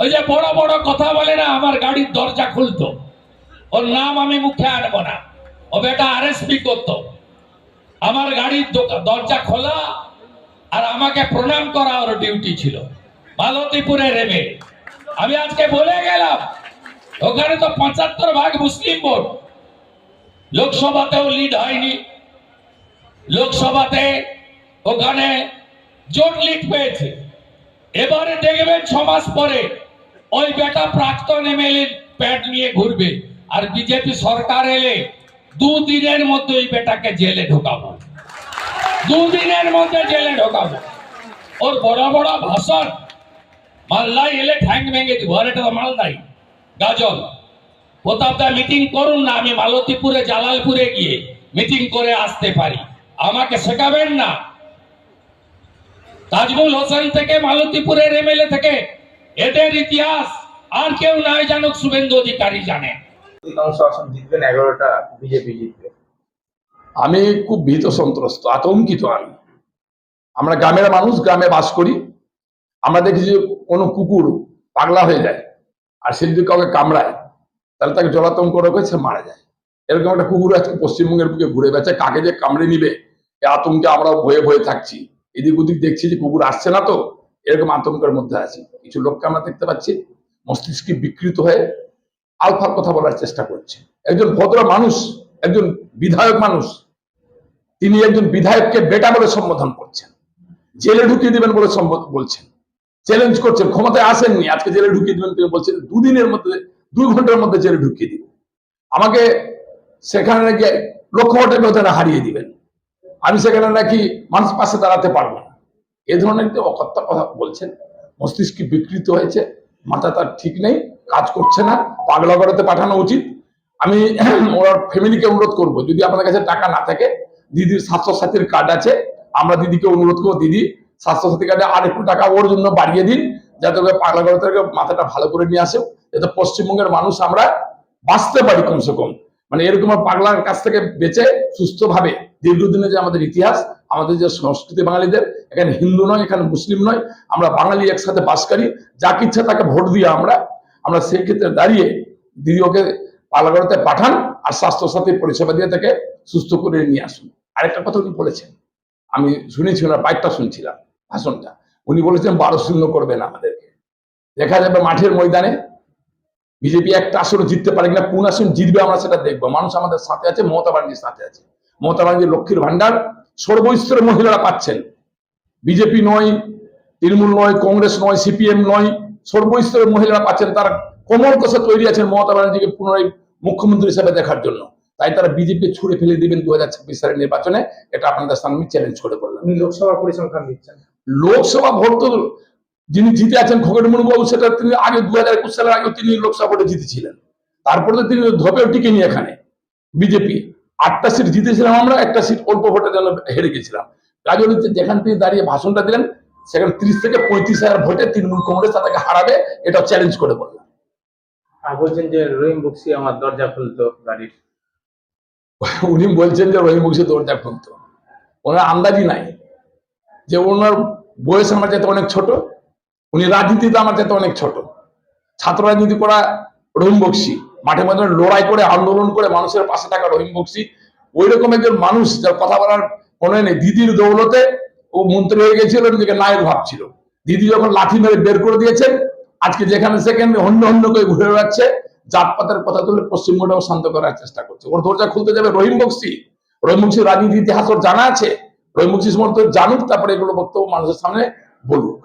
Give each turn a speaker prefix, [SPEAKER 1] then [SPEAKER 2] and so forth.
[SPEAKER 1] ওই যে বড় বড় কথা বলে না, আমার গাড়ির দরজা খুলতো। ওর নাম আমি মুখে আনব না। ও বেটা আরএসপি করতো। আমার গাড়ির দরজা খোলা আর আমাকে প্রণাম করা ওর ডিউটি ছিল। মালতীপুরে রেমে আমি আজকে বলে গেলাম, ওখানে তো পঁচাত্তর ভাগ মুসলিম ভোট। লোকসভাতেও লিড হয়নি। লোকসভাতে ওখানে জোট লিড পেয়েছে। এবারে দেখবেন ছ মাস পরে ওই বেটা প্রাক্তন এমএলএ প্যাড নিয়ে ঘুরবে। আর বিজেপি সরকার এলে দুদিনের মধ্যে ওই বেটাকে জেলে ঢোকাবো। দুদিনের মধ্যে জেলে ঢোকাবো। ওর বড় বড় ভাষণ। মালদায় এলে ঠ্যাং ভেঙে দিব। আর এটা তো মালদাই গাজল। প্রতাপদা মিটিং করুন না, আমি মালতীপুরে, জালালপুরে গিয়ে মিটিং করে আসতে পারি। আমাকে শেখাবেন না? তাজমুল হোসেন থেকে, মালতীপুরের এমএলএ থেকে এদের ইতিহাস আর কেউ নাই জানুক শুভেন্দু অধিকারী জানে।
[SPEAKER 2] অধিকাংশ আসন জিতবেন এগারোটা বিজেপি জিতবে।
[SPEAKER 3] আমি খুব ভীত সন্ত্রস্ত আতঙ্কিত আমি। আমরা গ্রামের মানুষ গ্রামে বাস করি। আমরা দেখি যে কোনো কুকুর পাগলা হয়ে যায় আর সে যদি কাউকে কামড়ায় তাহলে তাকে জলাতঙ্ক রোগে সে মারা যায়। এরকম একটা কুকুর আজকে পশ্চিমবঙ্গের বুকে ঘুরে বেড়াচ্ছে কাকে যে কামড়ে নিবে এই আতঙ্কে আমরা ভয়ে ভয়ে থাকছি। এদিক ওদিক দেখছি যে কুকুর আসছে না তো এরকম আতঙ্কের মধ্যে আছি। কিছু লোককে আমরা দেখতে পাচ্ছি, মস্তিষ্কে বিকৃত হয়ে আলফার কথা বলার চেষ্টা করছে। একজন ভদ্র মানুষ, একজন বিধায়ক মানুষ, তিনি একজন বিধায়ককে বেটা বলে সম্বোধন করছেন। জেলে ঢুকিয়ে দিবেন বলে বলছেন। চ্যালেঞ্জ করছেন, ক্ষমতায় আসেননি, আজকে জেলে ঢুকিয়ে দিবেন তিনি বলছেন, দুদিনের মধ্যে দুই ঘণ্টার মধ্যে জেলে ঢুকিয়ে দিবেন। আমাকে সেখানে নাকি লক্ষ ভোটের হারিয়ে দিবেন। আমি সেখানে নাকি মানুষ পাশে দাঁড়াতে পারব না। এ ধরনের যে অকথ্য কথা বলছেন, মস্তিষ্ক বিকৃত হয়েছে, মাথা তার ঠিক নেই, কাজ করছে না, পাগলা করাতে পাঠানো উচিত। আমি ওর ফ্যামিলিকে অনুরোধ করব, যদি আপনার কাছে টাকা না থাকে, দিদির স্বাস্থ্য সাথীর কার্ড আছে, আমরা দিদিকে অনুরোধ করব, দিদি স্বাস্থ্য সাথী কার্ডে আর একটু টাকা ওর জন্য বাড়িয়ে দিন, যাতে ওকে পাগলা করাতে মাথাটা ভালো করে নিয়ে আসে, যাতে পশ্চিমবঙ্গের মানুষ আমরা বাঁচতে পারি কমসে কম। মানে এরকম পাগলার কাছ থেকে বেঁচে সুস্থভাবে দীর্ঘদিনে যে আমাদের ইতিহাস, আমাদের যে সংস্কৃতি বাঙালিদের এখানে হিন্দু নয়, এখানে মুসলিম নয়। আমরা বাঙালি একসাথে বাস করি। যাকে ইচ্ছা তাকে ভোট দিয়ে আমরা আমরা সেই ক্ষেত্রে দাঁড়িয়ে দিদি ওকে পালাগড়াতে পাঠান আর স্বাস্থ্যসাথী পরিষেবা দিয়ে তাকে সুস্থ করে নিয়ে আসুন। আরেকটা কথা উনি বলেছেন। আমি শুনেছি, ওনার বাইকটা শুনছিলাম, ভাষণটা। উনি বলেছেন, বারো শূন্য করবেন আমাদেরকে। দেখা যাবে মাঠের ময়দানে বিজেপি একটা আসনে জিততে পারে কিনা, কোন আসন জিতবে আমরা সেটা দেখব। মানুষ আমাদের সাথে আছে, মমতা ব্যানার্জির সাথে আছে। মমতা ব্যানার্জির লক্ষ্মীর ভান্ডার সর্বস্তরের মহিলারা পাচ্ছেন। বিজেপি নয় তৃণমূল নয় কংগ্রেস নয় সিপিএম নয় সর্বস্তরের মহিলারা পাচ্ছেন তারা কোমর কষে তৈরি আছেন মমতা ব্যানার্জিকে পুনরায় মুখ্যমন্ত্রী হিসেবে দেখার জন্য। তাই তারা বিজেপি ছুড়ে ফেলে দিবেন দু হাজার ছাব্বিশ সালের নির্বাচনে এটা আপনাদের সামনে চ্যালেঞ্জ করে বললাম।
[SPEAKER 2] লোকসভা পরিসংখ্যান দিচ্ছেন।
[SPEAKER 3] লোকসভা ভোট তো যিনি জিতে আছেন খগেন মুর্মু বাবু সেটা তিনি আগে দু হাজার একুশ সালের আগে তিনি লোকসভা ভোটে জিতেছিলেন। তারপরে তো তিনি ধপেও টিকে নি এখানে। বিজেপি আটটা সিট জিতেছিলাম আমরা একটা সিট অল্প ভোটের জন্য হেরে গেছিলাম। কাজল যেখান থেকে দাঁড়িয়ে ভাষণটা দিলেন সেখানে ত্রিশ থেকে পঁয়ত্রিশ হাজার ভোটে তৃণমূল কংগ্রেস তাদেরকে হারাবে এটা চ্যালেঞ্জ করে বললাম।
[SPEAKER 2] আর বলছেন যে রহিম বক্সি আমার দরজা খুলতো গাড়ির।
[SPEAKER 3] উনি বলছেন যে রহিম বংশী দরজা খুলতো। ওনার আন্দাজই নাই। যে ওনার বয়স আমার যাতে অনেক ছোট উনি রাজনীতিতে আমার যাতে অনেক ছোট। ছাত্র রাজনীতি করা রহিম বক্সি মাঠে মাঠে লড়াই করে আন্দোলন করে মানুষের পাশে থাকা রহিম বক্সি ওই রকম একজন মানুষ যার কথা বলার মনে নেই। দিদির দৌলতে ও মন্ত্রী হয়ে গেছিল নিজেকে নায়ক ভাবছিল। দিদি যখন লাঠি মেরে বের করে দিয়েছেন, আজকে যেখানে সেখানে অন্য অন্য করে ঘুরে বেড়াচ্ছে, জাতপাতের কথা তুলে পশ্চিমবঙ্গটাও শান্ত করার চেষ্টা করছে। ওর দরজা খুলতে যাবে রহিম বক্সি। রহিম বক্সির রাজনীতি ইতিহাস ওর জানা আছে। রহিম বক্সি সমর্থ জানুক, তারপরে এগুলো বক্তব্য মানুষের সামনে বলুক।